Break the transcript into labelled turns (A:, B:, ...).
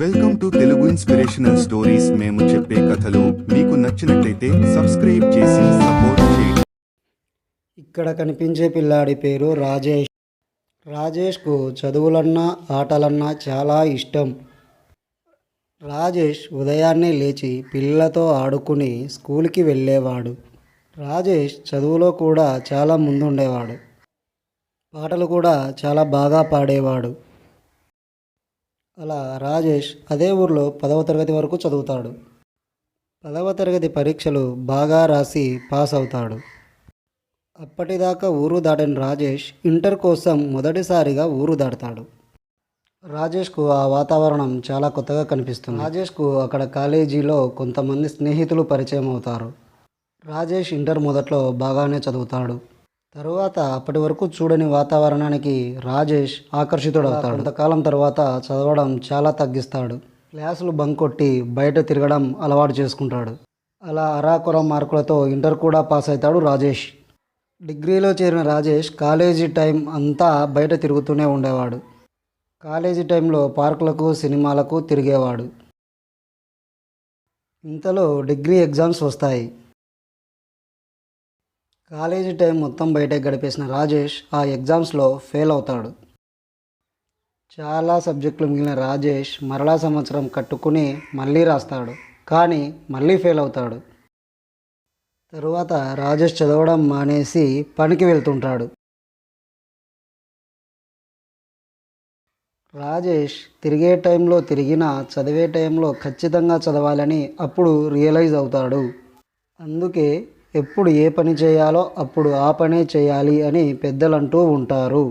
A: Welcome to Telugu inspirational stories మేము చెప్పే కథలు మీకు నచ్చినట్లయితే సబ్స్క్రైబ్ చేసి సపోర్ట్ చేయండి.
B: ఇక్కడ కనిపించే పిల్లాడి పేరు రాజేష్. రాజేష్కు చదువులన్నా ఆటలన్నా చాలా ఇష్టం. రాజేష్ ఉదయాన్నే లేచి పిల్లలతో ఆడుకుని స్కూల్కి వెళ్ళేవాడు. రాజేష్ చదువులో కూడా చాలా ముందుండేవాడు. పాటలు కూడా చాలా బాగా పాడేవాడు. అలా రాజేష్ అదే ఊర్లో పదవ తరగతి వరకు చదువుతాడు. పదవ తరగతి పరీక్షలు బాగా రాసి పాస్ అవుతాడు. అప్పటిదాకా ఊరు దాటిన రాజేష్ ఇంటర్ కోసం మొదటిసారిగా ఊరు దాటుతాడు. రాజేష్కు ఆ వాతావరణం చాలా కొత్తగా కనిపిస్తుంది. రాజేష్కు అక్కడ కాలేజీలో కొంతమంది స్నేహితులు పరిచయం అవుతారు. రాజేష్ ఇంటర్ మొదట్లో బాగానే చదువుతాడు. తరువాత అప్పటి వరకు చూడని వాతావరణానికి రాజేష్ ఆకర్షితుడవుతాడు. కొంతకాలం తర్వాత చదవడం చాలా తగ్గిస్తాడు. క్లాసులు బంక్ కొట్టి బయట తిరగడం అలవాటు చేసుకుంటాడు. అలా అరాకొర మార్కులతో ఇంటర్ కూడా పాస్ అవుతాడు రాజేష్. డిగ్రీలో చేరిన రాజేష్ కాలేజీ టైం అంతా బయట తిరుగుతూనే ఉండేవాడు. కాలేజీ టైంలో పార్కులకు సినిమాలకు తిరిగేవాడు. ఇంతలో డిగ్రీ ఎగ్జామ్స్ వస్తాయి. కాలేజీ టైం మొత్తం బయట గడిపేసిన రాజేష్ ఆ ఎగ్జామ్స్లో ఫెయిల్ అవుతాడు. చాలా సబ్జెక్టులు మిగిలిన రాజేష్ మరలా సంవత్సరం కట్టుకుని మళ్ళీ రాస్తాడు. కానీ మళ్ళీ ఫెయిల్ అవుతాడు. తరువాత రాజేష్ చదవడం మానేసి పనికి వెళ్తుంటాడు. రాజేష్ తిరిగే టైంలో తిరిగినా చదివే టైంలో ఖచ్చితంగా చదవాలని అప్పుడు రియలైజ్ అవుతాడు. అందుకే ఎప్పుడు ఏ పని చేయాలో అప్పుడు ఆ పనే చేయాలి అని పెద్దలు అంటూ ఉంటారు.